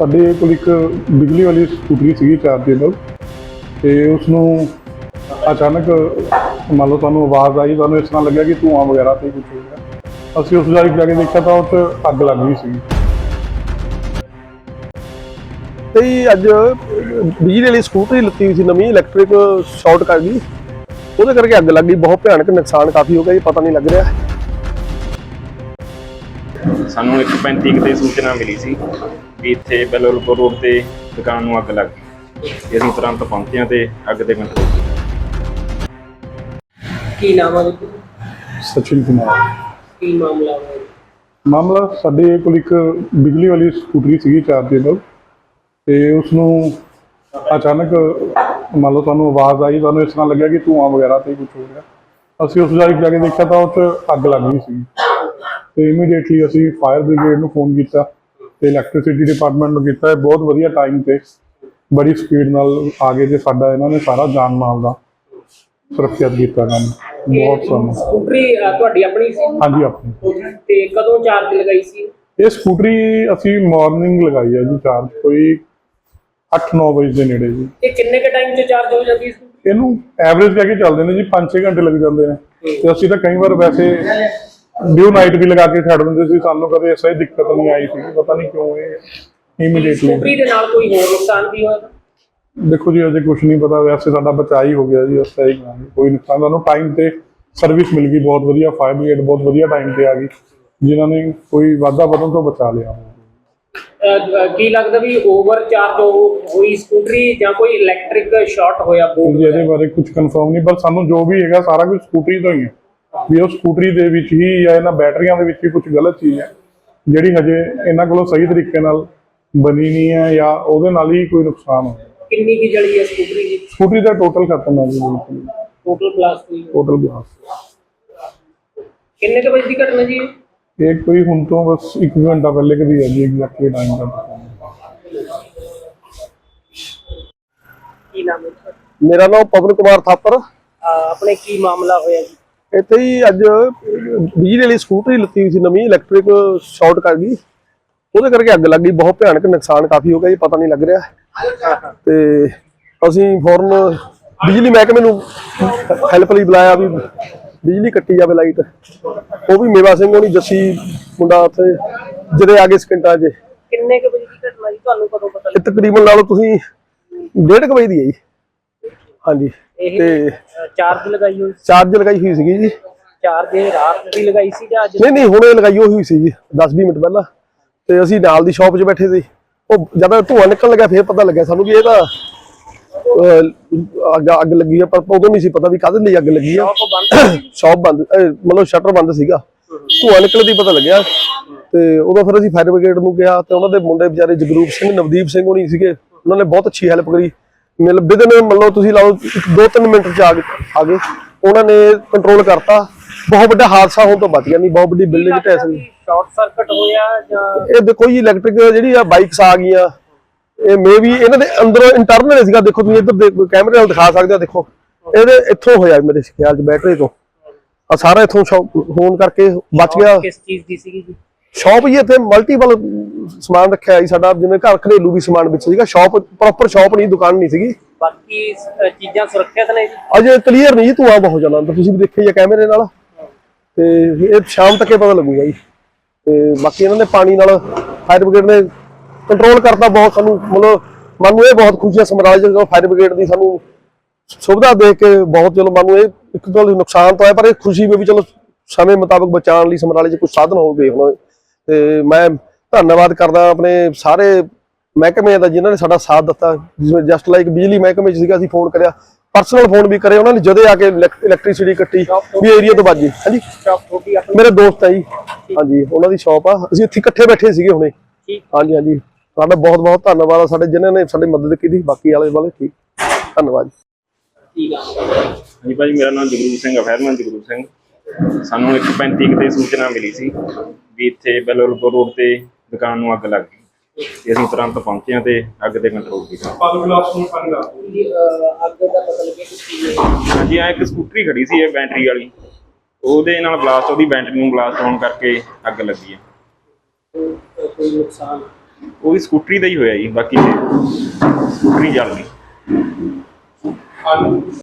ਸਾਡੇ ਕੋਲ ਇੱਕ ਬਿਜਲੀ ਵਾਲੀ ਸਕੂਟਰੀ ਸੀਗੀ ਚਾਰਜੇਬਲ ਤੇ ਉਸ ਨੂੰ ਅਚਾਨਕ ਮੰਨ ਲਓ ਤੁਹਾਨੂੰ ਆਵਾਜ਼ ਆਈ, ਤੁਹਾਨੂੰ ਇਸ ਤਰ੍ਹਾਂ ਲੱਗਿਆ ਕਿ ਧੂਆਂ ਵਗੈਰਾ ਤੇ ਕੁਝ ਹੋ ਗਿਆ। ਅਸੀਂ ਉਸ ਜਾ ਕੇ ਜਾ ਕੇ ਦੇਖਿਆ ਤਾਂ ਉਹ 'ਚ ਅੱਗ ਲੱਗ ਗਈ ਸੀ ਤੇ ਅੱਜ ਬਿਜਲੀ ਵਾਲੀ ਸਕੂਟਰੀ ਲੱਤੀ ਹੋਈ ਸੀ ਨਵੀਂ ਇਲੈਕਟ੍ਰਿਕ ਸ਼ਾਰਟ ਕਰ ਗਈ ਉਹਦੇ ਕਰਕੇ ਅੱਗ ਲੱਗ ਗਈ, ਬਹੁਤ ਭਿਆਨਕ ਨੁਕਸਾਨ ਕਾਫੀ ਹੋ ਗਿਆ ਜੀ, ਪਤਾ ਨਹੀਂ ਲੱਗ ਰਿਹਾ। ਸਾਨੂੰ 135 ਕੁ ਤੇ ਸੂਚਨਾ ਮਿਲੀ ਸੀ ਵੀ ਇੱਥੇ ਬੈਲੋਲਪੁਰ ਰੋਡ ਤੇ ਦੁਕਾਨ ਨੂੰ ਅੱਗ ਲੱਗ ਗਈ। ਅਸੀਂ ਤੁਰੰਤ ਪਹੁੰਚੇ ਤੇ ਅੱਗ ਤੇ ਕੰਟਰੋਲ ਕੀ ਨਾਮ ਹੈ? ਸਚਿਨ ਕੁਮਾਰ। ਕੀ ਮਾਮਲਾ ਹੈ ਮਾਮਲਾ ਸਾਡੇ ਕੋਲ ਇੱਕ ਬਿਜਲੀ ਵਾਲੀ ਸਕੂਟਰੀ ਸੀਗੀ ਚਾਰਜੇਬਲ ਤੇ ਉਸ ਨੂੰ ਅਚਾਨਕ ਮੰਨ ਲਓ ਤੁਹਾਨੂੰ ਆਵਾਜ਼ ਆਈ ਤੁਹਾਨੂੰ ਇਸ ਤਰ੍ਹਾਂ ਲੱਗਿਆ ਕਿ ਧੂਆਂ ਵਗੈਰਾ ਤੇ ਕੁਝ ਹੋ ਗਿਆ। ਅਸੀਂ ਉਸ ਜਾਈ ਜਾ ਕੇ ਦੇਖਿਆ ਤਾਂ ਉਹ 'ਚ ਅੱਗ ਲੱਗ ਗਈ ਸੀ ਤੇ ਇਮੀਡੀਏਟਲੀ ਅਸੀਂ ਫਾਇਰ ਬ੍ਰਿਗੇਡ ਨੂੰ ਫੋਨ ਕੀਤਾ ਤੇ ਇਲੈਕਟ੍ਰਿਸਿਟੀ ਡਿਪਾਰਟਮੈਂਟ ਨੂੰ ਕੀਤਾ। ਬਹੁਤ ਵਧੀਆ ਟਾਈਮ ਤੇ ਬੜੀ ਸਪੀਡ ਨਾਲ ਆ ਗਏ ਤੇ ਸਾਡਾ ਇਹਨਾਂ ਨੇ ਸਾਰਾ ਜਾਨ ਮਾਲ ਦਾ ਸੁਰੱਖਿਅਤ ਕੀਤਾ ਕੰਮ ਬਹੁਤ ਸਾਨੂੰ ਸਕੂਟਰੀ ਤੁਹਾਡੀ ਆਪਣੀ ਸੀ? ਹਾਂਜੀ ਆਪਣੀ। ਤੇ ਕਦੋਂ ਚਾਰਜ ਲਗਾਈ ਸੀ? ਇਹ ਸਕੂਟਰੀ ਅਸੀਂ ਮਾਰਨਿੰਗ ਲਗਾਈ ਹੈ ਜੀ ਚਾਰਜ ਕੋਈ 8-9 ਵਜੇ ਦੇ ਨੇੜੇ ਜੀ। ਇਹ ਕਿੰਨੇ ਕ ਟਾਈਮ 'ਚ ਚਾਰਜ ਹੋ ਜਾਂਦੀ ਇਹਨੂੰ ਐਵਰੇਜ ਕਹਿ ਕੇ ਚੱਲਦੇ ਨੇ ਜੀ 5-6 ਘੰਟੇ ਲੱਗ ਜਾਂਦੇ ਨੇ। ਤੇ ਅਸੀਂ ਤਾਂ ਕਈ ਵਾਰ ਵੈਸੇ ਡਿਊ ਨਾਈਟ ਵੀ ਲਗਾ ਕੇ ਛੱਡ ਦਿੰਦੇ ਸੀ ਸਾਨੂੰ ਕਦੇ ਐਸਾ ਹੀ ਦਿੱਕਤ ਨਹੀਂ ਆਈ ਸੀ ਪਤਾ ਨਹੀਂ ਕਿਉਂ ਇਹ ਇਮੀਡੀਏਟਲੀ ਸਕੂਟਰੀ ਦੇ ਨਾਲ ਕੋਈ ਹੋਰ ਨੁਕਸਾਨ ਵੀ ਹੋਇਆ? ਦੇਖੋ ਜੀ ਅਜੇ ਕੁਝ ਨਹੀਂ ਪਤਾ ਵੈਸੇ ਸਾਡਾ ਬਚਾਅ ਹੀ ਹੋ ਗਿਆ ਜੀ ਉਸ ਤਰ੍ਹਾਂ ਹੀ ਕੋਈ ਨੁਕਸਾਨ ਸਾਨੂੰ ਟਾਈਮ ਤੇ ਸਰਵਿਸ ਮਿਲ ਗਈ ਬਹੁਤ ਵਧੀਆ ਫਾਇਰ ਬ੍ਰਿਗੇਡ ਬਹੁਤ ਵਧੀਆ ਟਾਈਮ ਤੇ ਆ ਗਈ ਜਿਨ੍ਹਾਂ ਨੇ ਕੋਈ ਵਾਧਾ ਵਧਣ ਤੋਂ ਬਚਾ ਲਿਆ। ਕੀ ਲੱਗਦਾ ਵੀ ਓਵਰ ਚਾਰਜ ਹੋਈ ਸਕੂਟਰੀ ਜਾਂ ਕੋਈ ਇਲੈਕਟ੍ਰਿਕ ਸ਼ਾਰਟ ਹੋਇਆ? ਬੋਰਡ ਜੀ ਇਹਦੇ ਬਾਰੇ ਕੁਝ ਕਨਫਰਮ ਨਹੀਂ ਪਰ ਸਾਨੂੰ ਜੋ ਵੀ ਹੈਗਾ ਸਾਰਾ ਕੁਝ ਸਕੂਟਰੀ ਤੋਂ ਹੀ ਹੈ। ਵੀ ਉਹ ਸਕੂਟਰੀ ਦੇ ਵਿੱਚ ਹੀ ਜਾਂ ਇਹਨਾਂ ਬੈਟਰੀਆਂ ਦੇ ਵਿੱਚ ਹੀ ਕੁਝ ਗਲਤ ਚੀਜ਼ ਹੈ ਜਿਹੜੀ ਹਜੇ ਇਹਨਾਂ ਕੋਲੋਂ ਸਹੀ ਤਰੀਕੇ ਨਾਲ ਬਣੀ ਨਹੀਂ ਹੈ ਜਾਂ ਉਹਦੇ ਨਾਲ ਹੀ ਕੋਈ ਨੁਕਸਾਨ ਹੋਇਆ ਕਿੰਨੀ ਕੀ ਜਲੀ ਹੈ ਸਕੂਟਰੀ ਦੀ? ਸਕੂਟਰੀ ਦਾ ਟੋਟਲ ਖਤਮ ਹੈ ਜੀ। ਬਿਲਕੁਲ ਟੋਟਲ ਹੋਈ ਟੋਟਲ ਗਲਾਸ ਕਿੰਨੇ ਕ ਵਜੇ ਦੀ ਘਟਨਾ ਜੀ ਇਹ? ਕੋਈ ਹੁਣ ਤੋਂ ਬਸ 1 ਘੰਟਾ ਪਹਿਲੇ ਕਦੀ ਹੈ ਜੀ ਐਗਜ਼ੈਕਟਲੀ ਟਾਈਮ ਦਾ ਕੀ ਨਾਮ ਹੈ? ਮੇਰਾ ਨਾਮ ਪਵਨ ਕੁਮਾਰ ਥਾਪਰ। ਆਪਣੇ ਕੀ ਮਾਮਲਾ ਹੋਇਆ ਜੀ? ਇੱਥੇ ਹੀ ਅੱਜ ਬਿਜਲੀ ਵਾਲੀ ਸਕੂਟਰੀ ਲੱਤੀ ਹੋਈ ਸੀ ਨਵੀਂ ਇਲੈਕਟ੍ਰਿਕ ਸ਼ਾਰਟ ਕਰ ਗਈ। ਉਹਦੇ ਕਰਕੇ ਅੱਗ ਲੱਗ ਗਈ ਬਹੁਤ ਭਿਆਨਕ ਨੁਕਸਾਨ ਕਾਫੀ ਹੋ ਗਿਆ ਜੀ ਪਤਾ ਨਹੀਂ ਲੱਗ ਰਿਹਾ। ਤੇ ਅਸੀਂ ਫੌਰਨ ਬਿਜਲੀ ਮਹਿਕਮੇ ਨੂੰ ਹੈਲਪ ਲਈ ਬੁਲਾਇਆ ਵੀ ਬਿਜਲੀ ਕੱਟੀ ਜਾਵੇ ਲਾਈਟ ਉਹ ਵੀ ਮੇਵਾ ਸਿੰਘ ਹੋਣੀ ਜੱਸੀ ਮੁੰਡਾ ਉੱਥੇ ਜਿਹਦੇ ਆ ਗਏ ਸਕਿੰਟਾਂ 'ਚ। ਕਿੰਨੇ ਕ ਵਜੇ ਦੀ ਘਟਨਾ ਜੀ? ਤੁਹਾਨੂੰ ਕਦੋਂ ਪਤਾ ਇਹ ਤਕਰੀਬਨ ਲਾ ਲਓ ਤੁਸੀਂ ਡੇਢ ਕੁ ਵਜੇ ਦੀ ਹੈ ਜੀ। ਹਾਂਜੀ। ਤੇ ਚਾਰਜ ਲਗਾਈ ਹੋਈ ਚਾਰਜ ਲਗਾਈ ਹੋਈ ਸੀਗੀ ਜੀ। ਚਾਰਜ ਇਹ ਰਾਤ ਦੀ ਲਗਾਈ ਸੀ ਜਾਂ ਅੱਜ? ਨਹੀਂ ਨਹੀਂ ਹੁਣੇ ਲਗਾਈ ਹੋਈ ਸੀ ਜੀ 10-20 ਮਿੰਟ ਪਹਿਲਾਂ। ਤੇ ਅਸੀਂ ਨਾਲ ਦੀ ਸ਼ਾਪ 'ਚ ਬੈਠੇ ਸੀ। ਉਹ ਜਦੋਂ ਧੂੰਆਂ ਨਿਕਲਣ ਲੱਗਾ ਫਿਰ ਪਤਾ ਲੱਗਿਆ ਸਾਨੂੰ ਵੀ ਇਹ ਤਾਂ ਅੱਗ ਅੱਗ ਲੱਗੀ ਆ ਪਰ ਉਦੋਂ ਨਹੀਂ ਸੀ ਪਤਾ ਵੀ ਕਾਹਦੇ ਲਈ ਅੱਗ ਲੱਗੀ ਆ। ਸ਼ਾਪ ਬੰਦ ਮਤਲਬ ਸ਼ਟਰ ਬੰਦ ਸੀਗਾ। ਧੂੰਆਂ ਨਿਕਲਦੀ ਪਤਾ ਲੱਗਿਆ। ਤੇ ਉਦੋਂ ਫਿਰ ਅਸੀਂ ਫਾਇਰ ਬ੍ਰਿਗੇਡ ਨੂੰ ਕਿਹਾ ਤੇ ਉਹਨਾਂ ਦੇ ਮੁੰਡੇ ਵਿਚਾਰੇ ਜਗਰੂਪ ਸਿੰਘ ਨਵਦੀਪ ਸਿੰਘ ਹੋਣੀ ਸੀਗੇ। ਉਹਨਾਂ ਨੇ ਬਹੁਤ ਅੱਛੀ ਹੈਲਪ ਕਰੀ। ਮਿਲ ਵਿਦਨ ਮੰਨ ਲਓ ਤੁਸੀਂ ਲਾਓ 2-3 ਮਿੰਟ ਚ ਆ ਗਏ ਆ ਗਏ। ਉਹਨਾਂ ਨੇ ਕੰਟਰੋਲ ਕਰਤਾ। ਬਹੁਤ ਵੱਡਾ ਹਾਦਸਾ ਹੋਣ ਤੋਂ ਬਚ ਗਿਆ ਨਹੀਂ ਬਹੁਤ ਵੱਡੀ ਬਿਲਡਿੰਗ ਢਹਿ ਸਕਦੀ ਸ਼ਾਰਟ ਸਰਕਟ ਹੋਇਆ ਜਾਂ ਇਹ ਦੇਖੋ ਜੀ ਇਲੈਕਟ੍ਰਿਕ ਜਿਹੜੀ ਆ ਬਾਈਕਸ ਆ ਗਈਆਂ। ਇਹ ਮੇ ਵੀ ਇਹਨਾਂ ਦੇ ਅੰਦਰੋਂ ਇੰਟਰਨਲ ਸੀਗਾ। ਦੇਖੋ ਤੁਸੀਂ ਇੱਧਰ ਕੈਮਰੇ ਨਾਲ ਦਿਖਾ ਸਕਦੇ ਹੋ ਦੇਖੋ। ਇਹਦੇ ਇੱਥੋਂ ਹੋਇਆ ਮੇਰੇ ਖਿਆਲ 'ਚ ਬੈਟਰੀ ਤੋਂ। ਆ ਸਾਰਾ ਇੱਥੋਂ ਹੋਣ ਕਰਕੇ ਬਚ ਗਿਆ। ਕਿਸ ਚੀਜ਼ ਦੀ ਸੀਗੀ ਜੀ? ਸ਼ਾਪ ਜੀ ਇੱਥੇ ਮਲਟੀਪਲ ਸਮਾਨ ਰੱਖਿਆ ਹੈ ਸਾਡਾ ਜਿਵੇਂ ਘਰ ਘਰੇਲੂ ਵੀ ਸਮਾਨ ਵਿੱਚ ਸੀਗਾ ਸ਼ਾਪ ਪ੍ਰੋਪਰ ਸ਼ਾਪ ਨਹੀਂ ਦੁਕਾਨ ਨਹੀਂ ਸੀਗੀ। ਬਾਕੀ ਚੀਜ਼ਾਂ ਸੁਰੱਖਿਅਤ ਨੇ ਜੀ? ਅਜੇ ਕਲੀਅਰ ਨਹੀਂ ਧੂਆ ਬਹੁਤ ਅੰਦਰ ਤੁਸੀਂ ਵੀ ਦੇਖਿਆ ਹੀ ਆ ਕੈਮਰੇ ਨਾਲ। ਤੇ ਇਹ ਸ਼ਾਮ ਤੱਕ ਹੀ ਪਤਾ ਲੱਗੂਗਾ ਜੀ। ਤੇ ਬਾਕੀ ਇਹਨਾਂ ਨੇ ਪਾਣੀ ਨਾਲ ਫਾਇਰ ਬ੍ਰਿਗੇਡ ਨੇ ਕੰਟਰੋਲ ਕਰਤਾ ਬਹੁਤ ਸਾਨੂੰ ਮਤਲਬ ਮਨ ਨੂੰ ਇਹ ਬਹੁਤ ਖੁਸ਼ੀ ਹੈ ਸਮਰਾਜ ਜਦੋਂ ਫਾਇਰ ਬ੍ਰਿਗੇਡ ਦੀ ਸਾਨੂੰ ਸੁਵਿਧਾ ਦੇਖ ਕੇ ਬਹੁਤ ਚਲੋ ਮਨ ਨੂੰ ਇਹ ਇੱਕ ਗੱਲ ਨੁਕਸਾਨ ਤਾਂ ਹੈ ਪਰ ਇਹ ਖੁਸ਼ੀ ਵੀ ਵੀ ਚਲੋ ਸਮੇਂ ਮੁਤਾਬਕ ਬਚਾਉਣ ਲਈ ਸਮਰਾਲੇ 'ਚ ਕੁਝ ਸਾਧਨ ਹੋਵੇ ਹੁਣ ਤੇ ਮੈਂ ਧੰਨਵਾਦ ਕਰਦਾ ਆਪਣੇ ਸਾਰੇ ਮਹਿਕਮੇ ਦਾ ਜਿਨ੍ਹਾਂ ਨੇ ਸਾਡਾ ਸਾਥ ਦਿੱਤਾ। ਜਿਵੇਂ ਜਸਟ ਲਾਈਕ ਬਿਜਲੀ ਮਹਿਕਮੇ 'ਚ ਸੀਗਾ ਅਸੀਂ ਫੋਨ ਕਰਿਆ। ਪਰਸਨਲ ਫੋਨ ਵੀ ਕਰੇ ਉਹਨਾਂ ਨੇ ਜਦੇ ਆ ਕੇ ਇਲੈਕਟ੍ਰਿਸਿਟੀ ਕੱਟੀ ਵੀ ਏਰੀਆ ਤੋਂ ਬਾਜੀ ਹਾਂਜੀ? ਮੇਰੇ ਦੋਸਤ ਹੈ ਜੀ। ਹਾਂਜੀ ਉਹਨਾਂ ਦੀ ਸ਼ਾਪ ਆ। ਅਸੀਂ ਇੱਥੇ ਇਕੱਠੇ ਬੈਠੇ ਸੀਗੇ ਹੁਣੇ। ਹਾਂਜੀ ਹਾਂਜੀ। ਤੁਹਾਡਾ ਬਹੁਤ ਬਹੁਤ ਧੰਨਵਾਦ ਆ ਸਾਡੇ ਜਿਨ੍ਹਾਂ ਨੇ ਸਾਡੀ ਮਦਦ ਕੀਤੀ। ਬਾਕੀ ਵਾਲੇ ਵਾਲੇ ਠੀਕ। ਧੰਨਵਾਦ ਠੀਕ ਆ। ਹਾਂਜੀ ਭਾਜੀ ਮੇਰਾ ਨਾਮ ਜਗਰੂਪ ਸਿੰਘ ਹੈ ਫਾਇਰਮੈਨ ਜਗਰੂਪ ਸਿੰਘ। ਸਾਨੂੰ 135 ਕੁ ਤੇ ਸੂਚਨਾ ਮਿਲੀ ਸੀ। ਵੀ ਇੱਥੇ ਬੈਲੋਲਪੁਰ ਰੋਡ ਤੇ ਦੁਕਾਨ ਨੂੰ ਅੱਗ ਲੱਗ ਗਈ ਤੇ ਅਸੀਂ ਤੁਰੰਤ ਪਹੁੰਚੇ ਹਾਂ ਤੇ ਅੱਗ ਤੇ ਕੰਟਰੋਲ ਕੀਤਾ ਜੀ ਅ, ਅੱਗ ਦਾ ਪਤਾ ਲੱਗਿਆ ਕਿ ਕੀ ਹੈ? ਹਾਂਜੀ ਆ ਇੱਕ ਸਕੂਟਰੀ ਖੜੀ ਸੀ ਇਹ ਬੈਟਰੀ ਵਾਲੀ। ਉਹਦੇ ਨਾਲ ਬਲਾਸਟ ਉਹਦੀ ਬੈਟਰੀ ਨੂੰ ਬਲਾਸਟ ਹੋਣ ਕਰਕੇ ਅੱਗ ਲੱਗੀ ਹੈ। ਕੋਈ- ਕੋਈ ਨੁਕਸਾਨ? ਉਹ ਵੀ ਸਕੂਟਰੀ ਦਾ ਹੀ ਹੋਇਆ ਜੀ ਬਾਕੀ ਤੇ। ਸਕੂਟਰੀ ਜਲ ਗਈ।